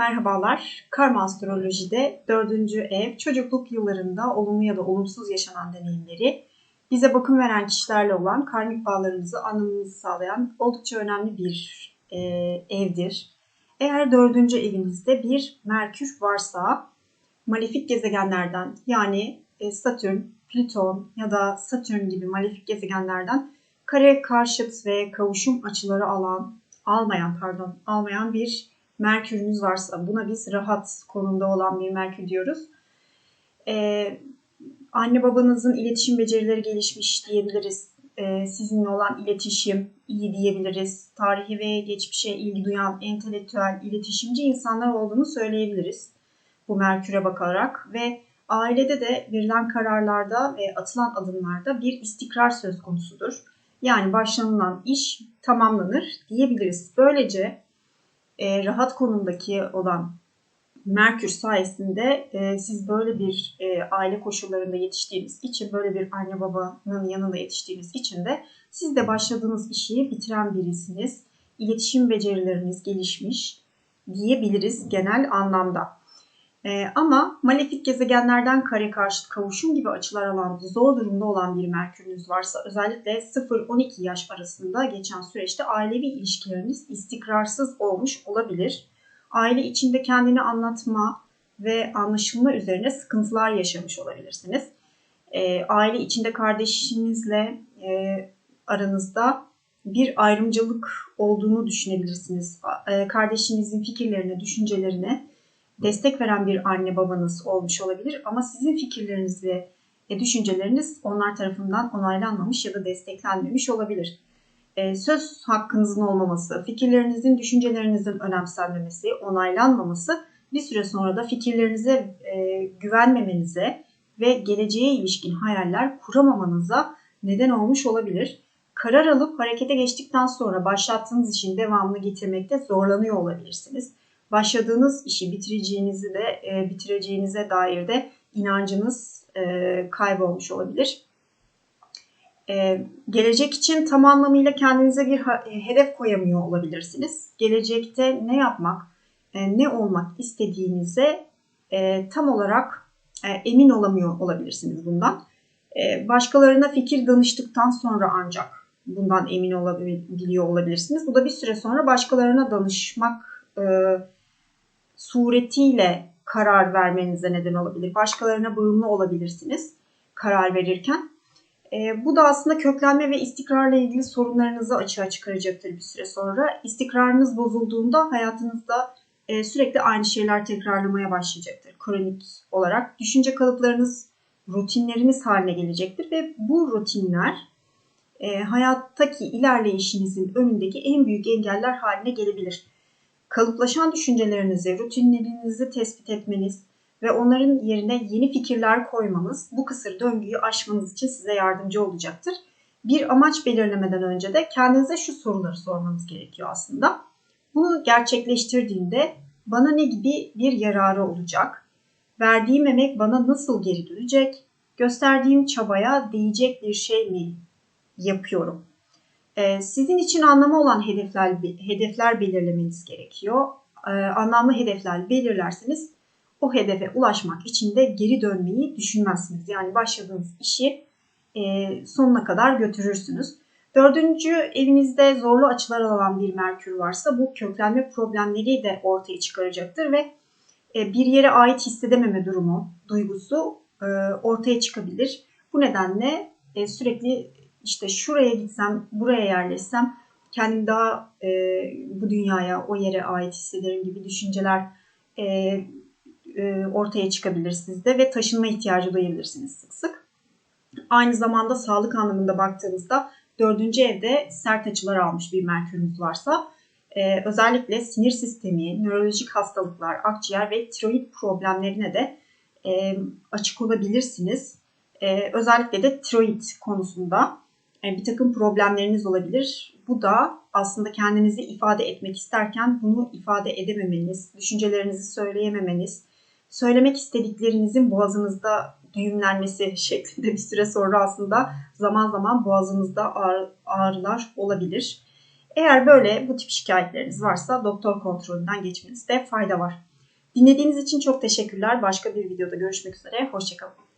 Merhabalar. Karma Astroloji'de dördüncü ev çocukluk yıllarında olumlu ya da olumsuz yaşanan deneyimleri bize bakım veren kişilerle olan karmik bağlarımızı anlamamızı sağlayan oldukça önemli bir e, evdir. Eğer dördüncü evinizde bir Merkür varsa malefik gezegenlerden yani e, Satürn, Plüton ya da Satürn gibi malefik gezegenlerden kare karşıt ve kavuşum açıları alan, almayan pardon, almayan bir Merkür'ünüz varsa buna biz rahat konumda olan bir Merkür diyoruz. Ee, anne babanızın iletişim becerileri gelişmiş diyebiliriz. Ee, sizinle olan iletişim iyi diyebiliriz. Tarihi ve geçmişe ilgi duyan entelektüel, iletişimci insanlar olduğunu söyleyebiliriz. Bu Merkür'e bakarak ve ailede de verilen kararlarda ve atılan adımlarda bir istikrar söz konusudur. Yani başlanılan iş tamamlanır diyebiliriz. Böylece e, rahat konumdaki olan Merkür sayesinde e, siz böyle bir e, aile koşullarında yetiştiğiniz için, böyle bir anne babanın yanında yetiştiğiniz için de siz de başladığınız işi bitiren birisiniz. İletişim becerileriniz gelişmiş diyebiliriz genel anlamda. E, ama malefik gezegenlerden kare karşıt kavuşum gibi açılar alan zor durumda olan bir Merkür'ünüz varsa özellikle 0-12 yaş arasında geçen süreçte ailevi ilişkileriniz istikrarsız olmuş olabilir. Aile içinde kendini anlatma ve anlaşılma üzerine sıkıntılar yaşamış olabilirsiniz. E, aile içinde kardeşinizle e, aranızda bir ayrımcılık olduğunu düşünebilirsiniz. E, kardeşinizin fikirlerine, düşüncelerine destek veren bir anne babanız olmuş olabilir ama sizin fikirleriniz ve e, düşünceleriniz onlar tarafından onaylanmamış ya da desteklenmemiş olabilir. E, söz hakkınızın olmaması, fikirlerinizin, düşüncelerinizin önemsenmemesi, onaylanmaması bir süre sonra da fikirlerinize e, güvenmemenize ve geleceğe ilişkin hayaller kuramamanıza neden olmuş olabilir. Karar alıp harekete geçtikten sonra başlattığınız işin devamını getirmekte zorlanıyor olabilirsiniz başladığınız işi bitireceğinizi de e, bitireceğinize dair de inancınız e, kaybolmuş olabilir. E, gelecek için tam anlamıyla kendinize bir e, hedef koyamıyor olabilirsiniz. Gelecekte ne yapmak, e, ne olmak istediğinize e, tam olarak e, emin olamıyor olabilirsiniz bundan. E, başkalarına fikir danıştıktan sonra ancak bundan emin olabiliyor olabilirsiniz. Bu da bir süre sonra başkalarına danışmak e, suretiyle karar vermenize neden olabilir. Başkalarına bağımlı olabilirsiniz karar verirken. E, bu da aslında köklenme ve istikrarla ilgili sorunlarınızı açığa çıkaracaktır bir süre sonra. İstikrarınız bozulduğunda hayatınızda e, sürekli aynı şeyler tekrarlamaya başlayacaktır kronik olarak. Düşünce kalıplarınız rutinleriniz haline gelecektir ve bu rutinler e, hayattaki ilerleyişinizin önündeki en büyük engeller haline gelebilir kalıplaşan düşüncelerinizi, rutinlerinizi tespit etmeniz ve onların yerine yeni fikirler koymanız bu kısır döngüyü aşmanız için size yardımcı olacaktır. Bir amaç belirlemeden önce de kendinize şu soruları sormanız gerekiyor aslında. Bunu gerçekleştirdiğimde bana ne gibi bir yararı olacak? Verdiğim emek bana nasıl geri dönecek? Gösterdiğim çabaya değecek bir şey mi yapıyorum? Ee, sizin için anlamı olan hedefler, hedefler belirlemeniz gerekiyor. Ee, anlamlı hedefler belirlerseniz o hedefe ulaşmak için de geri dönmeyi düşünmezsiniz. Yani başladığınız işi e, sonuna kadar götürürsünüz. Dördüncü evinizde zorlu açılar alan bir Merkür varsa bu köklenme problemleri de ortaya çıkaracaktır ve e, bir yere ait hissedememe durumu, duygusu e, ortaya çıkabilir. Bu nedenle sürekli işte şuraya gitsem, buraya yerleşsem kendimi daha e, bu dünyaya, o yere ait hissederim gibi düşünceler e, e, ortaya çıkabilir sizde ve taşınma ihtiyacı duyabilirsiniz sık sık. Aynı zamanda sağlık anlamında baktığınızda dördüncü evde sert açılar almış bir merkürünüz varsa e, özellikle sinir sistemi, nörolojik hastalıklar, akciğer ve tiroid problemlerine de e, açık olabilirsiniz. E, özellikle de tiroid konusunda bir takım problemleriniz olabilir. Bu da aslında kendinizi ifade etmek isterken bunu ifade edememeniz, düşüncelerinizi söyleyememeniz, söylemek istediklerinizin boğazınızda düğümlenmesi şeklinde bir süre sonra aslında zaman zaman boğazınızda ağrı, ağrılar olabilir. Eğer böyle bu tip şikayetleriniz varsa doktor kontrolünden geçmenizde fayda var. Dinlediğiniz için çok teşekkürler. Başka bir videoda görüşmek üzere. Hoşçakalın.